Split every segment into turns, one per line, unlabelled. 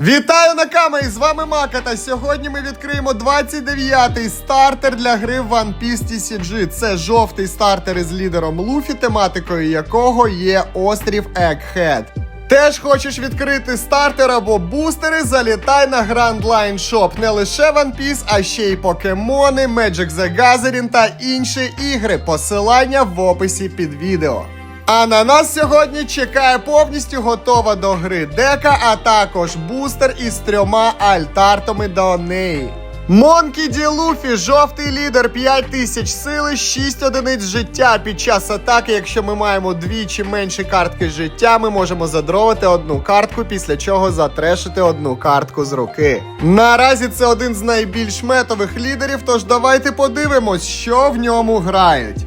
Вітаю на камері! З вами Мака, та сьогодні ми відкриємо 29-й стартер для гри One Piece TCG. Це жовтий стартер із лідером Луфі, тематикою якого є острів Egghead. Теж хочеш відкрити стартер або бустери, залітай на Grand Line Shop. Не лише One Piece, а ще й покемони, Magic the Gathering та інші ігри. Посилання в описі під відео. А на нас сьогодні чекає повністю готова до гри дека, а також бустер із трьома альтартами до неї. Монкі Ді Луфі, жовтий лідер, 5000 сили, 6 одиниць життя. Під час атаки, якщо ми маємо дві чи менші картки життя, ми можемо задровити одну картку, після чого затрешити одну картку з руки. Наразі це один з найбільш метових лідерів, тож давайте подивимось, що в ньому грають.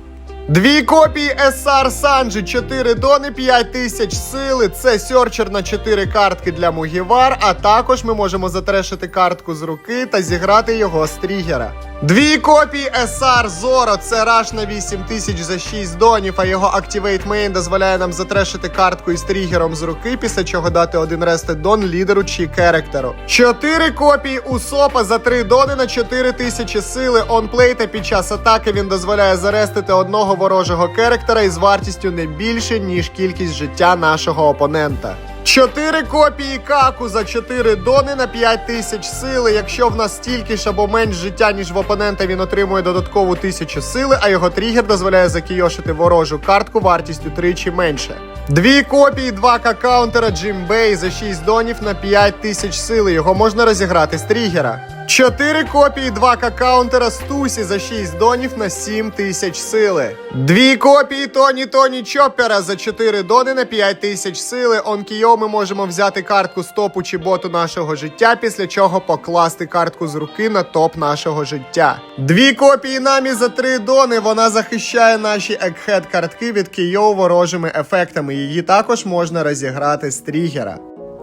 Дві копії SR Санджі, 4 дони, 5 тисяч сили. Це сьорчер на 4 картки для Мугівар, а також ми можемо затрешити картку з руки та зіграти його з тригера. Дві копії SR Зоро, це раш на 8 тисяч за 6 донів, а його Activate Main дозволяє нам затрешити картку із тригером з руки, після чого дати один рестед дон лідеру чи керектеру. Чотири копії Усопа за 3 дони на 4 тисячі сили. онплей та під час атаки він дозволяє зарестити одного ворожого керектера із вартістю не більше, ніж кількість життя нашого опонента. Чотири копії каку за 4 дони на 5 тисяч сили. Якщо в нас стільки ж або менш життя, ніж в опонента, він отримує додаткову тисячу сили, а його тригер дозволяє закійошити ворожу картку вартістю тричі менше. Дві копії 2К каунтера Джимбей за 6 донів на 5 тисяч сили. Його можна розіграти з тригера. Чотири копії 2К каунтера Стусі за 6 донів на 7 тисяч сили. Дві копії Тоні Тоні Чоппера за 4 дони на 5 тисяч сили. Онкіо ми можемо взяти картку стопу чи боту нашого життя, після чого покласти картку з руки на топ нашого життя. Дві копії намі за 3 дони. Вона захищає наші екхед картки від Кійо ворожими ефектами. Її також можна розіграти з тригера.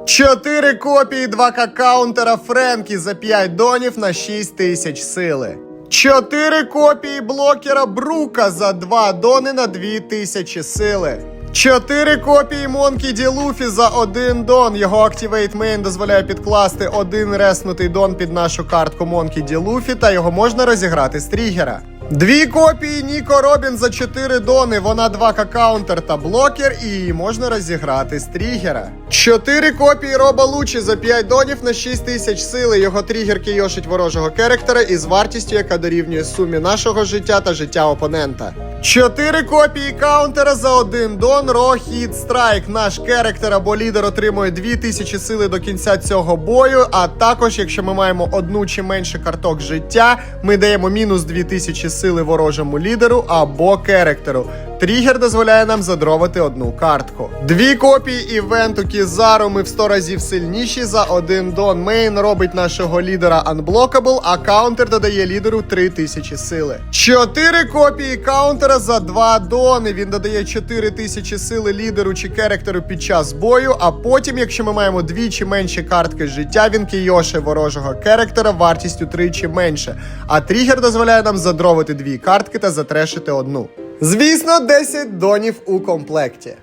Чотири копії 2К каунтера Френкі за 5 донів на 6 тисяч сили. Чотири копії блокера Брука за 2 дони на 2 тисячі сили. Чотири копії Монкі Ді Луфі за один дон. Його Activate Main дозволяє підкласти один реснутий дон під нашу картку Монкі Ді Луфі, та його можна розіграти з тригера. Дві копії Ніко Робін за 4 дони. Вона 2К каунтер та блокер, і її можна розіграти з тригера. Чотири копії Роба Лучі за 5 донів на 6 тисяч сили. Його тригер кийошить ворожого керектера із вартістю, яка дорівнює сумі нашого життя та життя опонента. Чотири копії каунтера за один дон. Рохід Страйк. Наш керектер або лідер отримує 2000 сили до кінця цього бою. А також, якщо ми маємо одну чи менше карток життя, ми даємо мінус 2000 сили ворожому лідеру або керектеру. Тригер дозволяє нам задровати одну картку. Дві копії івенту Кізару ми в 100 разів сильніші за один дон. Мейн робить нашого лідера Unblockable, а каунтер додає лідеру 3000 сили. Чотири копії каунтера за 2 дони. Він додає 4000 сили лідеру чи керектеру під час бою. А потім, якщо ми маємо дві чи менші картки життя, він кийоше ворожого керектера вартістю тричі менше. А тригер дозволяє нам задровити дві картки та затрешити одну. Звісно, 10 донів у комплекті.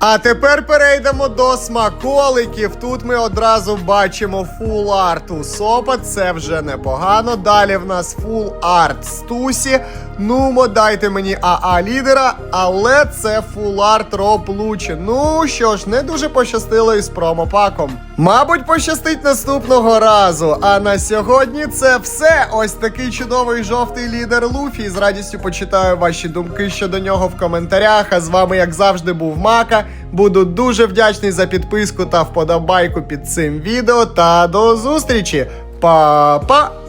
А тепер перейдемо до смаколиків. Тут ми одразу бачимо фул арт у Сопа, це вже непогано. Далі в нас фул арт Стусі. Ну, дайте мені АА лідера, але це фул арт Роб Лучі. Ну що ж, не дуже пощастило із промопаком. Мабуть, пощастить наступного разу. А на сьогодні це все. Ось такий чудовий жовтий лідер Луфі. З радістю почитаю ваші думки щодо нього в коментарях. А з вами, як завжди, був Мака. Буду дуже вдячний за підписку та вподобайку під цим відео. Та до зустрічі! Па-па!